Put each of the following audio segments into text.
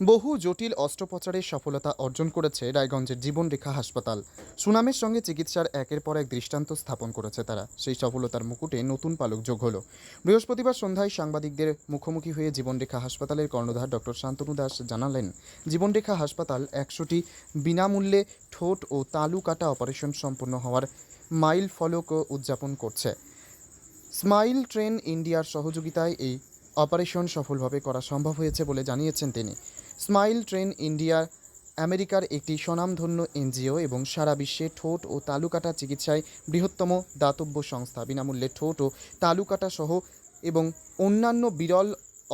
বহু জটিল অস্ত্রোপচারের সফলতা অর্জন করেছে রায়গঞ্জের জীবনরেখা হাসপাতাল। সুনামের সঙ্গে চিকিৎসার একের পর এক দৃষ্টান্ত স্থাপন করেছে তারা। সেই সফলতার মুকুটে নতুন পালক যোগ হলো। বৃহস্পতিবার সন্ধ্যায় সাংবাদিকদের মুখোমুখি হয়ে জীবনরেখা হাসপাতালের কর্ণধার ডক্টর শান্তনু দাস জানালেন, জীবনরেখা হাসপাতাল একশোটি বিনামূল্যে ঠোঁট ও তালু কাটা অপারেশন সম্পন্ন হওয়ার মাইল ফলক উদযাপন করছে। স্মাইল ট্রেন ইন্ডিয়ার সহযোগিতায় এই অপারেশন সফলভাবে করা সম্ভব হয়েছে বলে জানিয়েছেন তিনি। স্মাইল ট্রেন ইন্ডিয়া, আমেরিকার একটি স্বনামধন্য এনজিও এবং সারা বিশ্বে ঠোঁট ও তালুকাটা চিকিৎসায় বৃহত্তম দাতব্য সংস্থা। বিনামূল্যে ঠোঁট ও তালুকাটা সহ এবং অন্যান্য বিরল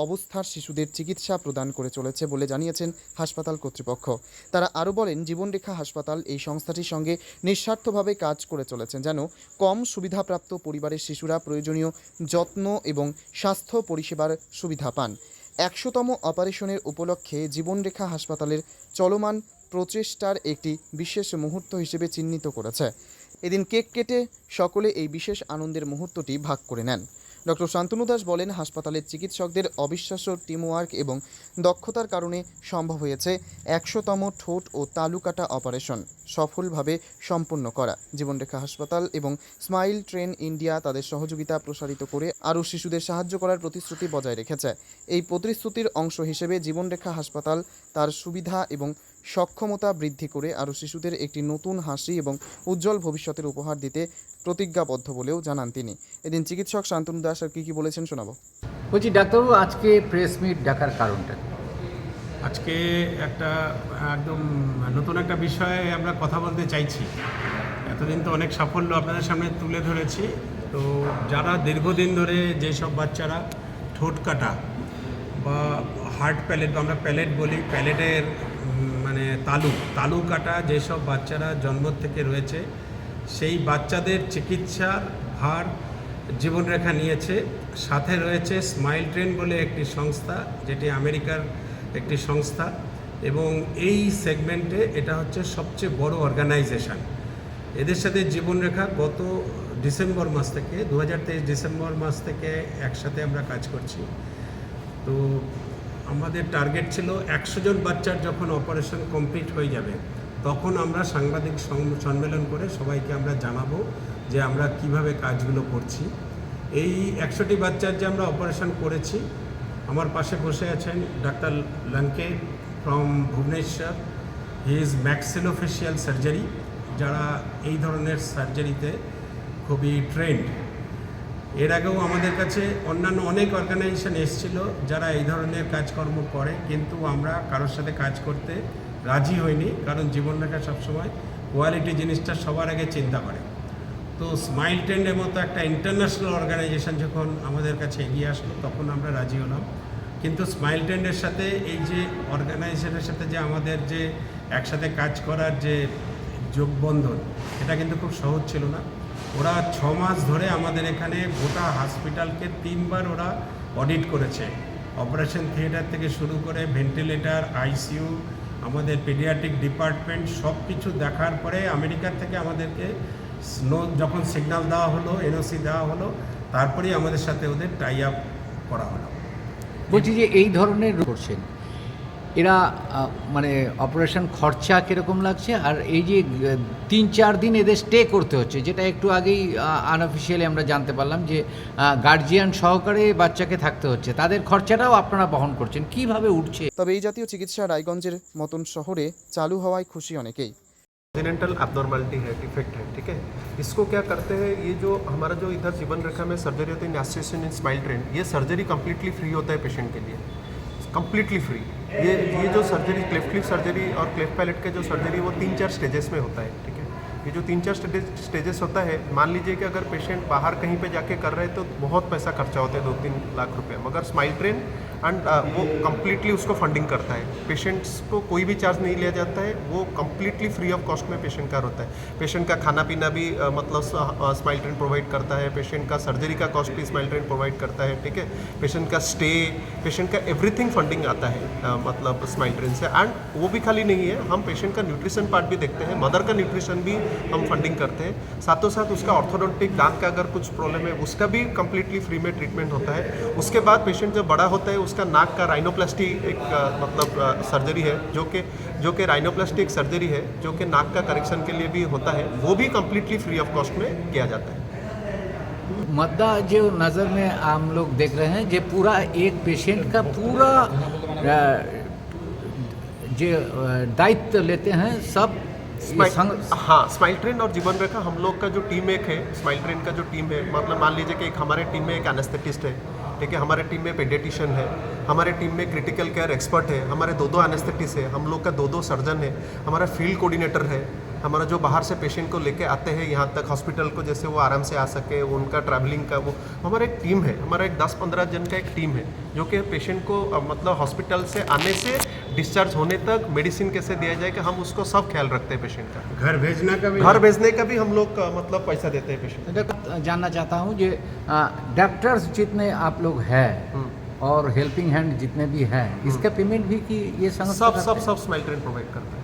অবস্থার শিশুদের চিকিৎসা প্রদান করে চলেছে বলে জানিয়েছেন হাসপাতাল কর্তৃপক্ষ। তারা আরও বলেন, জীবনরেখা হাসপাতাল এই সংস্থাটির সঙ্গে নিঃস্বার্থভাবে কাজ করে চলেছেন যেন কম সুবিধাপ্রাপ্ত পরিবারের শিশুরা প্রয়োজনীয় যত্ন এবং স্বাস্থ্য পরিষেবার সুবিধা পান। একশোতম অপারেশনের উপলক্ষে জীবনরেখা হাসপাতালের চলমান প্রচেষ্টার একটি বিশেষ মুহূর্ত হিসেবে চিহ্নিত করেছে। এদিন কেক কেটে সকলে এই বিশেষ আনন্দের মুহূর্তটি ভাগ করে নেন। ডক্টর শান্তনু দাস বলেন, হাসপাতালের চিকিৎসকদের অবিশ্বাস্য টিমওয়ার্ক এবং দক্ষতার কারণে সম্ভব হয়েছে একশোতম ঠোঁট ও তালুকাটা অপারেশন সফলভাবে সম্পন্ন করা। জীবনরেখা হাসপাতাল এবং স্মাইল ট্রেন ইন্ডিয়া তাদের সহযোগিতা প্রসারিত করে আরও শিশুদের সাহায্য করার প্রতিশ্রুতি বজায় রেখেছে। এই প্রতিশ্রুতির অংশ হিসেবে জীবনরেখা হাসপাতাল তার সুবিধা এবং সক্ষমতা বৃদ্ধি করে আরও শিশুদের একটি নতুন হাসি এবং উজ্জ্বল ভবিষ্যতের উপহার দিতে প্রতিজ্ঞাবদ্ধ বলেও জানান তিনি। এদিন চিকিৎসক শান্তনু দাস আর কী কী বলেছেন শোনাবো। বলছি ডাক্তারবাবু আজকে প্রেস মিট ডাকার কারণটা আজকে একটা একদম নতুন একটা বিষয়ে আমরা কথা বলতে চাইছি। এতদিন তো অনেক সাফল্য আপনাদের সামনে তুলে ধরেছি। তো যারা দীর্ঘদিন ধরে যেসব বাচ্চারা ঠোঁট কাটা বা হার্ট প্যালেট বা আমরা প্যালেট বলি প্যালেটের মানে তালু তালু কাটা যেসব বাচ্চারা জন্ম থেকে রয়েছে সেই বাচ্চাদের চিকিৎসার ভার জীবনরেখা নিয়েছে। সাথে রয়েছে স্মাইল ট্রেন বলে একটি সংস্থা, যেটি আমেরিকার একটি সংস্থা। এবং এই সেগমেন্টে এটা হচ্ছে সবচেয়ে বড় অর্গানাইজেশন। এদের সাথে জীবনরেখা গত ডিসেম্বর মাস থেকে দু হাজার তেইশ ডিসেম্বর মাস থেকে একসাথে আমরা কাজ করছি। তো আমাদের টার্গেট ছিল একশো জন বাচ্চার যখন অপারেশন কমপ্লিট হয়ে যাবে তখন আমরা সাংবাদিক সম- সম্মেলন করে সবাইকে আমরা জানাব যে আমরা কীভাবে কাজগুলো করছি। এই একশোটি বাচ্চার যে আমরা অপারেশন করেছি, আমার পাশে বসে আছেন doctor Lanke from Bhubaneswar. He is maxillofacial surgery যারা এই ধরনের সার্জারিতে খুবই ট্রেন্ড এর আগেও আমাদের কাছে অন্যান্য অনেক অর্গানাইজেশন এসেছিল যারা এই ধরনের কাজকর্ম করে, কিন্তু আমরা কারোর সাথে কাজ করতে রাজি হইনি কারণ জীবনরেখা সবসময় কোয়ালিটি জিনিসটা সবার আগে চিন্তা করে। তো স্মাইল ট্রেন্ডের মতো একটা ইন্টারন্যাশনাল অর্গানাইজেশন যখন আমাদের কাছে এগিয়ে আসলো, তখন আমরা রাজি হলাম। কিন্তু স্মাইল ট্রেন্ডের সাথে এই যে অর্গানাইজেশনের সাথে যে আমাদের যে একসাথে কাজ করার যে যোগবন্ধন, এটা কিন্তু খুব সহজ ছিল না। ওরা ছ মাস ধরে আমাদের এখানে গোটা হসপিটালকে তিনবার ওরা অডিট করেছে। অপারেশন থিয়েটার থেকে শুরু করে ভেন্টিলেটার আইসিইউ আমাদের পেডিয়াট্রিক ডিপার্টমেন্ট সব কিছু দেখার পরে আমেরিকার থেকে আমাদেরকে স্নো যখন সিগন্যাল দেওয়া হলো এনওসি দেওয়া হলো, তারপরেই আমাদের সাথে ওদের টাই আপ করা হলো। বলছি যে এই ধরনের করছেন? এরা আহ, মানে অপারেশন খরচা কীরকম লাগছে আর এই যে আহ, তিন চার দিন এদের স্টে করতে হচ্ছে যেটা একটু আগেই আনঅফিসিয়ালি আমরা জানতে পারলাম যে গার্জিয়ান সহকারে বাচ্চাকে থাকতে হচ্ছে তাদের খরচাটাও আপনারা বহন করছেন কিভাবে উঠছে তবে এই জাতীয় চিকিৎসা রায়গঞ্জের মতন শহরে চালু হওয়ায় খুশি অনেকেই जेनेंटल एबनॉर्मलिटी है डिफेक्ट है ठीक है इसको क्या करते हैं ये जो हमारा जो इधर जीवन रेखा में सर्जरी होती है नेस्टेशन इन स्माइल ट्रेन ये सर्जरी कम्प्लीटली फ्री होता है पेशेंट के लिए कम्प्लीटली फ्री ये ये जो सर्जरी क्लेफ्ट क्लिप सर्जरी और क्लेफ्ट पैलेट के जो सर्जरी वो तीन चार स्टेजेस में होता है, ठीक है? ये जो तीन चार स्टेजेस होता है, मान लीजिए कि अगर पेशेंट बाहर कहीं पे जाके कर रहे हैं तो बहुत पैसा खर्चा होता है दो तीन लाख रुपए मगर स्माइल ट्रेन एंड वो कम्प्लीटली उसको फंडिंग करता है। पेशेंट्स को कोई भी चार्ज नहीं लिया जाता है। वो कम्प्लीटली फ्री ऑफ़ कॉस्ट में पेशेंट का होता है। पेशेंट का खाना पीना भी अ, मतलब स्माइल ट्रेन प्रोवाइड करता है। पेशेंट का सर्जरी का कॉस्ट भी स्माइल ट्रेन प्रोवाइड करता है ठीक है? पेशेंट का स्टे पेशेंट का एवरीथिंग फंडिंग आता है अ, मतलब स्माइल ट्रेन से। एंड वो भी खाली नहीं है। हम पेशेंट का न्यूट्रिशन पार्ट भी देखते हैं। मदर का न्यूट्रिशन भी हम फंडिंग करते हैं। साथों साथ उसका ऑर्थोडोंटिक दांत का अगर कुछ प्रॉब्लम है उसका भी कम्प्लीटली फ्री में ट्रीटमेंट होता है। उसके बाद पेशेंट जब बड़ा होता है उसका नाक का राइनोप्लास्टी एक मतलब सर्जरी है जो कि जो कि राइनोप्लास्टी एक सर्जरी है जो कि नाक का करेक्शन के लिए भी होता है वो भी कम्प्लीटली फ्री ऑफ़ कॉस्ट में किया जाता है। मद्दा जो नज़र में हम लोग देख रहे हैं जे पूरा एक पेशेंट का पूरा जो दायित्व लेते हैं सब स्माइल संग- हाँ स्माइल ट्रेन और जीवन रेखा हम लोग का जो टीम एक है स्माइल ट्रेन का जो टीम है मतलब मान लीजिए कि एक हमारे टीम में एक एनेस्थेटिस्ट है ठीक है हमारे टीम में पेडेटिशियन है, हमारे टीम में क्रिटिकल केयर एक्सपर्ट है, हमारे दो दो एनेस्थेटिस है, हम लोग का दो दो सर्जन है, हमारा फ़ील्ड कोऑर्डिनेटर है। हमारा जो बाहर से पेशेंट को लेके आते हैं यहाँ तक हॉस्पिटल को जैसे वो आराम से आ सके उनका ट्रैवलिंग का वो हमारा एक टीम है हमारा एक दस पंद्रह जन का एक टीम है जो कि पेशेंट को मतलब हॉस्पिटल से आने से डिस्चार्ज होने तक मेडिसिन कैसे दिया जाए कि हम उसको सब ख्याल रखते हैं पेशेंट का। घर भेजना का भी घर भेजने का भी हम लोग मतलब पैसा देते हैं पेशेंट देखो, जानना चाहता हूँ कि डॉक्टर्स जितने आप लोग हैं हम्म। और हेल्पिंग हैंड जितने भी हैं इसका पेमेंट भी कि ये सब सब सब स्माइल ट्रेन प्रोवाइड करते है।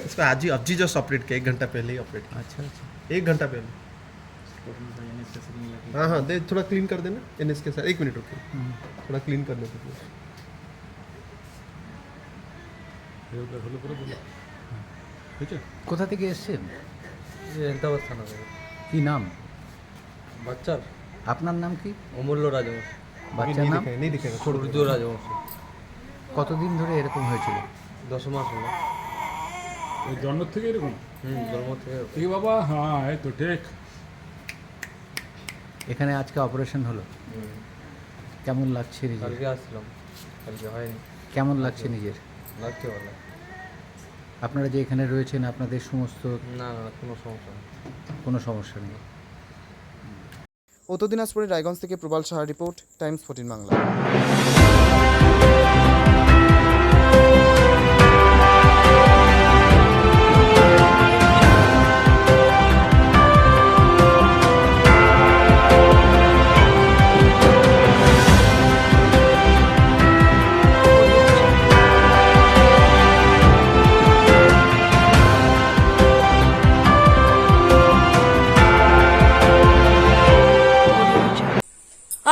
इसमें आज ही अब जी जस्ट ऑपरेट किया एक घंटा पहले ही ऑपरेट अच्छा अच्छा किया एक घंटा पहले हाँ हाँ दे थोड़ा क्लीन कर देना एन के साथ एक मिनट रुकिए थोड़ा क्लीन करने को please। কোথা থেকে এসছেন হেলতাবাদ থানা থেকে কি নাম বাচ্চার আপনার নাম কি অমূল্য রাজবংশ अभी বাচ্চার नहीं নাম दिखेगा नहीं दिखेगा छोड़ সূর্য दो রাজবংশ কতদিন ধরে এরকম হয়েছিল দশ মাস হলো এই জন্ম থেকে এরকম? জন্ম থেকে বাবা হ্যাঁ এই তো ঠিক। এখানে আজকে অপারেশন হলো। কেমন লাগছে নিজের? কালকে আসছিলাম। কালকে হয়নি। কেমন লাগছে নিজের? লাগছে ভালো। আপনারা যে এখানে রয়েছেন আপনাদের সমস্ত না না কোনো সমস্যা নেই। কোনো সমস্যা নেই। উত্তর দিনাজপুরের রায়গঞ্জ থেকে Prabal Saha report times fourteen Bangla.